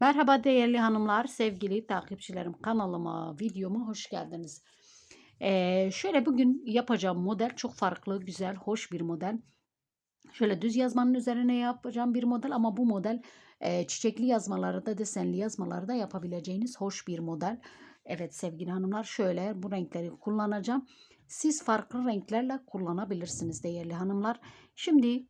Merhaba değerli hanımlar, sevgili takipçilerim. Kanalıma, videoma hoş geldiniz. Eee, şöyle bugün yapacağım model çok farklı, güzel, hoş bir model. Şöyle düz yazmanın üzerine yapacağım bir model ama bu model eee, çiçekli yazmaları da desenli yazmaları da yapabileceğiniz hoş bir model. Evet sevgili hanımlar şöyle bu renkleri kullanacağım. Siz farklı renklerle kullanabilirsiniz değerli hanımlar. Şimdi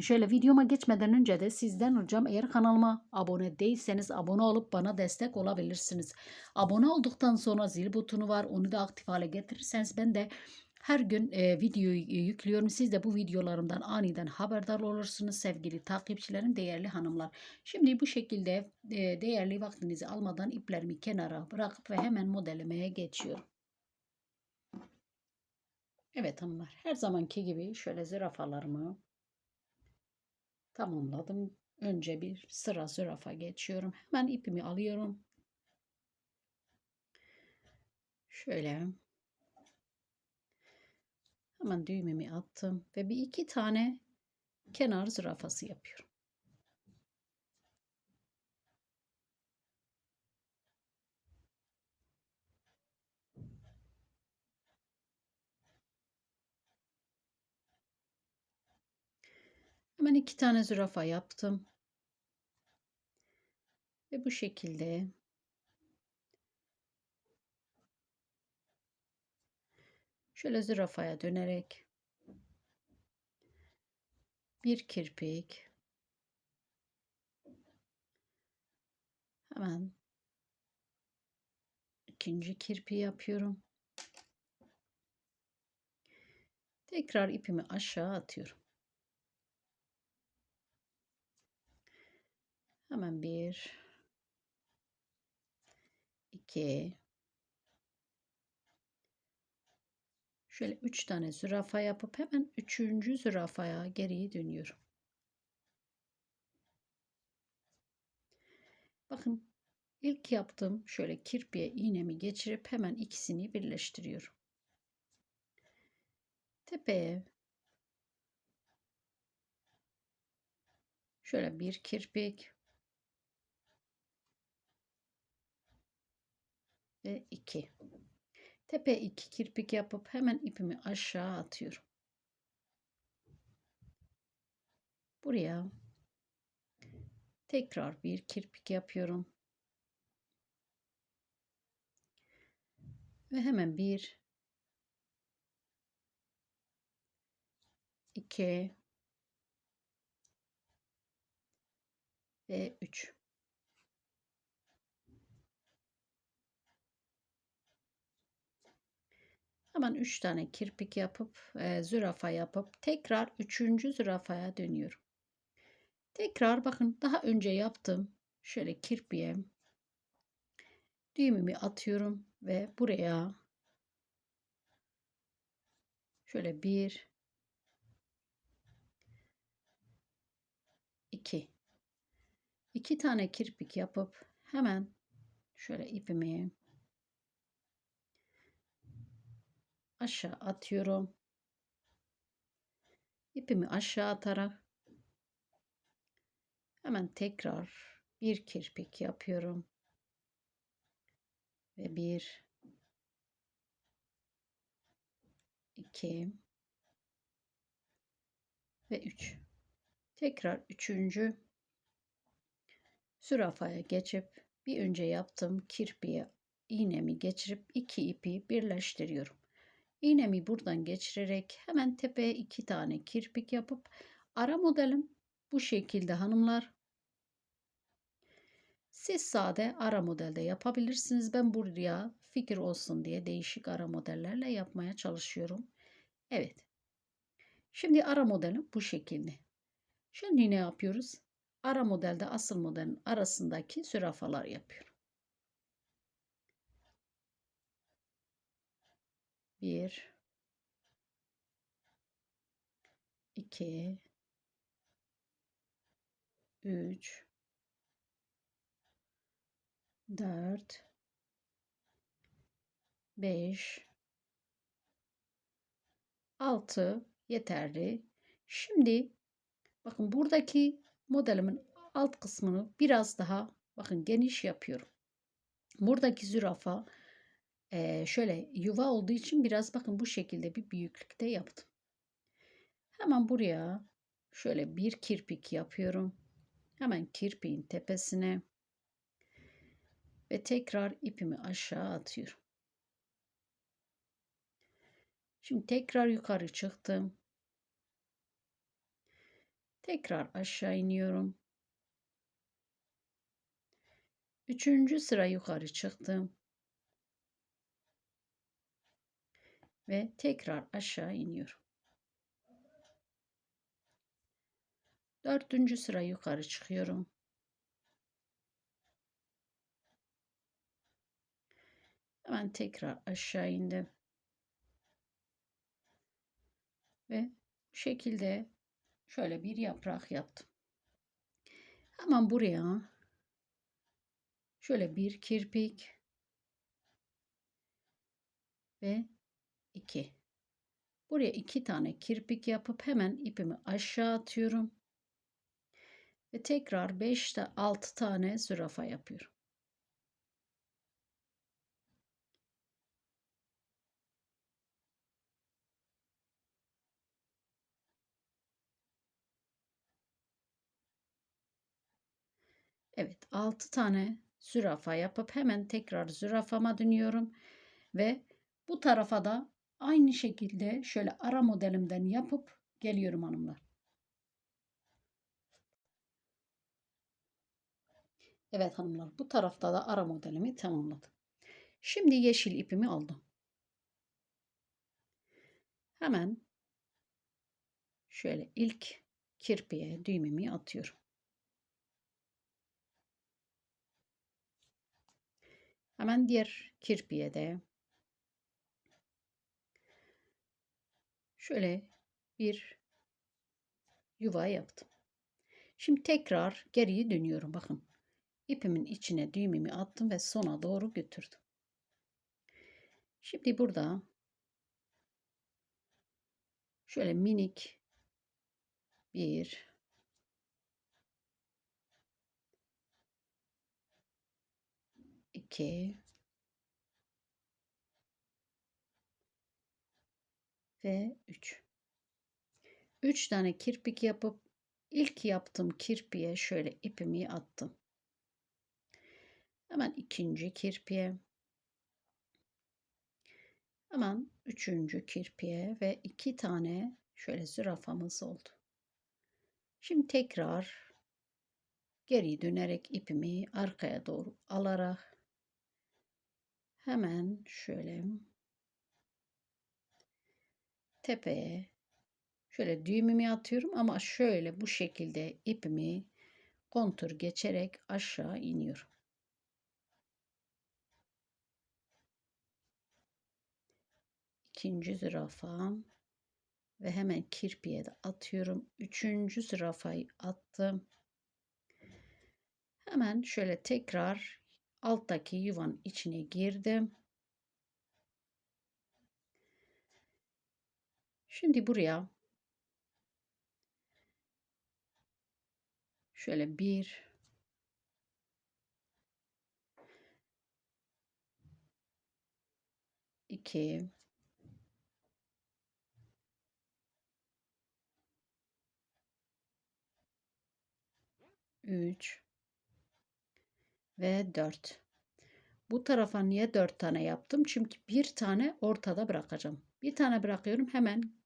Şöyle videoma geçmeden önce de sizden ricam eğer kanalıma abone değilseniz abone olup bana destek olabilirsiniz. Abone olduktan sonra zil butonu var onu da aktif hale getirirseniz ben de her gün e, videoyu e, yüklüyorum. Siz de bu videolarımdan aniden haberdar olursunuz sevgili takipçilerim, değerli hanımlar. Şimdi bu şekilde e, değerli vaktinizi almadan iplerimi kenara bırakıp ve hemen modellemeye geçiyorum. Evet hanımlar her zamanki gibi şöyle zürafalarımı Tamamladım. Önce bir sıra zürafa geçiyorum. Hemen ipimi alıyorum. Şöyle. Hemen düğümümü attım ve bir iki tane kenar zürafası yapıyorum. Hemen iki tane zürafa yaptım. Ve bu şekilde şöyle zürafaya dönerek bir kirpik hemen ikinci kirpi yapıyorum. Tekrar ipimi aşağı atıyorum. Hemen bir, iki, şöyle üç tane zürafa yapıp hemen üçüncü zürafaya geriye dönüyorum. Bakın ilk yaptığım şöyle kirpiye iğnemi geçirip hemen ikisini birleştiriyorum. Tepeye şöyle bir kirpik ve 2. Tepe 2 kirpik yapıp hemen ipimi aşağı atıyorum. Buraya tekrar bir kirpik yapıyorum. Ve hemen bir 2 ve 3. Hemen 3 tane kirpik yapıp e, zürafa yapıp tekrar 3. zürafaya dönüyorum. Tekrar bakın daha önce yaptım. Şöyle kirpiğe düğümümü atıyorum ve buraya şöyle bir iki iki tane kirpik yapıp hemen şöyle ipimi aşağı atıyorum. İpimi aşağı atarak hemen tekrar bir kirpik yapıyorum. Ve bir, iki ve üç. Tekrar üçüncü zürafaya geçip bir önce yaptığım kirpiye iğnemi geçirip iki ipi birleştiriyorum. İğnemi buradan geçirerek hemen tepeye iki tane kirpik yapıp ara modelim bu şekilde hanımlar. Siz sade ara modelde yapabilirsiniz. Ben buraya fikir olsun diye değişik ara modellerle yapmaya çalışıyorum. Evet. Şimdi ara modelim bu şekilde. Şimdi ne yapıyoruz? Ara modelde asıl modelin arasındaki zürafalar yapıyorum. 1 2 3 4 5 6 yeterli. Şimdi bakın buradaki modelimin alt kısmını biraz daha bakın geniş yapıyorum. Buradaki zürafa e, şöyle yuva olduğu için biraz bakın bu şekilde bir büyüklükte yaptım. Hemen buraya şöyle bir kirpik yapıyorum. Hemen kirpiğin tepesine ve tekrar ipimi aşağı atıyorum. Şimdi tekrar yukarı çıktım. Tekrar aşağı iniyorum. Üçüncü sıra yukarı çıktım. Ve tekrar aşağı iniyorum. Dördüncü sıra yukarı çıkıyorum. Hemen tekrar aşağı indim. Ve bu şekilde şöyle bir yaprak yaptım. Hemen buraya şöyle bir kirpik ve iki. Buraya iki tane kirpik yapıp hemen ipimi aşağı atıyorum. Ve tekrar 5 6 tane zürafa yapıyorum. Evet 6 tane zürafa yapıp hemen tekrar zürafama dönüyorum ve bu tarafa da aynı şekilde şöyle ara modelimden yapıp geliyorum hanımlar. Evet hanımlar bu tarafta da ara modelimi tamamladım. Şimdi yeşil ipimi aldım. Hemen şöyle ilk kirpiye düğümümü atıyorum. Hemen diğer kirpiye de şöyle bir yuva yaptım. Şimdi tekrar geriye dönüyorum. Bakın ipimin içine düğümümü attım ve sona doğru götürdüm. Şimdi burada şöyle minik bir iki ve üç. Üç tane kirpik yapıp ilk yaptığım kirpiye şöyle ipimi attım. Hemen ikinci kirpiye. Hemen üçüncü kirpiye ve iki tane şöyle zürafamız oldu. Şimdi tekrar geri dönerek ipimi arkaya doğru alarak hemen şöyle tepeye şöyle düğümümü atıyorum ama şöyle bu şekilde ipimi kontur geçerek aşağı iniyorum. ikinci zürafam ve hemen kirpiye de atıyorum. Üçüncü zürafayı attım. Hemen şöyle tekrar alttaki yuvanın içine girdim. Şimdi buraya şöyle bir iki 3 ve 4. Bu tarafa niye 4 tane yaptım? Çünkü bir tane ortada bırakacağım. Bir tane bırakıyorum. Hemen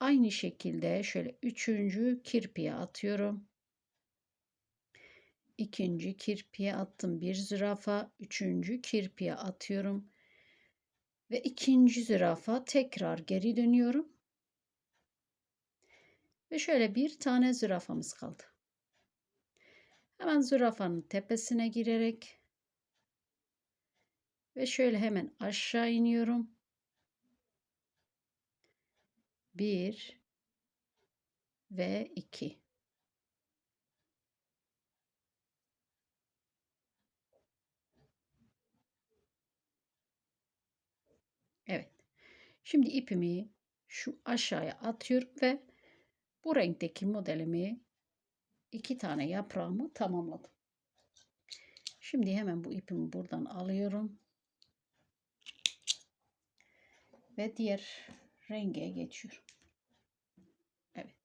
aynı şekilde şöyle üçüncü kirpiye atıyorum. İkinci kirpiye attım. Bir zürafa. Üçüncü kirpiye atıyorum. Ve ikinci zürafa tekrar geri dönüyorum. Ve şöyle bir tane zürafamız kaldı. Hemen zürafanın tepesine girerek ve şöyle hemen aşağı iniyorum. Bir ve iki. Evet. Şimdi ipimi şu aşağıya atıyorum ve bu renkteki modelimi iki tane yaprağımı tamamladım. Şimdi hemen bu ipimi buradan alıyorum. Ve diğer renge geçiyorum. Evet.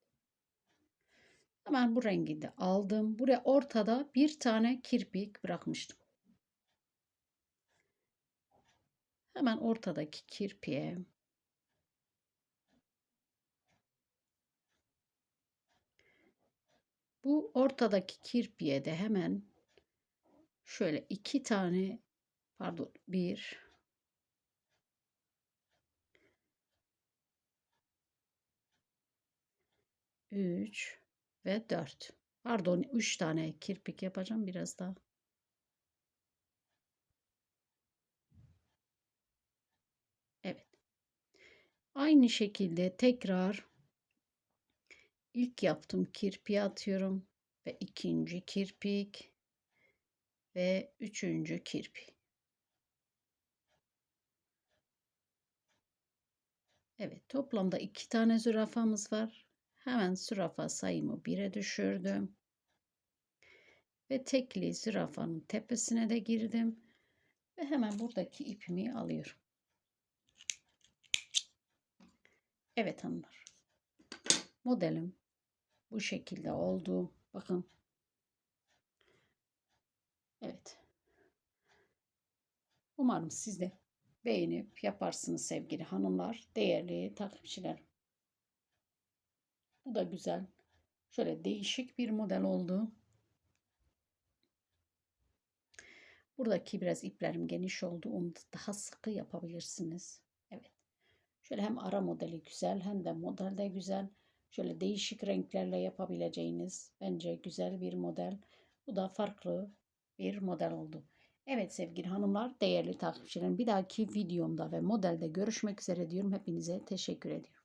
Hemen bu rengi de aldım. Buraya ortada bir tane kirpik bırakmıştım. Hemen ortadaki kirpiğe bu ortadaki kirpiğe de hemen şöyle iki tane pardon bir üç ve dört pardon üç tane kirpik yapacağım biraz daha evet aynı şekilde tekrar ilk yaptığım kirpiği atıyorum ve ikinci kirpik ve üçüncü kirpi. Evet toplamda iki tane zürafamız var. Hemen zürafa sayımı bire düşürdüm. Ve tekli zürafanın tepesine de girdim. Ve hemen buradaki ipimi alıyorum. Evet hanımlar. Modelim bu şekilde oldu. Bakın Evet. Umarım siz de beğenip yaparsınız sevgili hanımlar, değerli takipçilerim. Bu da güzel. Şöyle değişik bir model oldu. Buradaki biraz iplerim geniş oldu. Onu daha sıkı yapabilirsiniz. Evet. Şöyle hem ara modeli güzel hem de model de güzel. Şöyle değişik renklerle yapabileceğiniz bence güzel bir model. Bu da farklı bir model oldu. Evet sevgili hanımlar, değerli takipçilerim bir dahaki videomda ve modelde görüşmek üzere diyorum. Hepinize teşekkür ediyorum.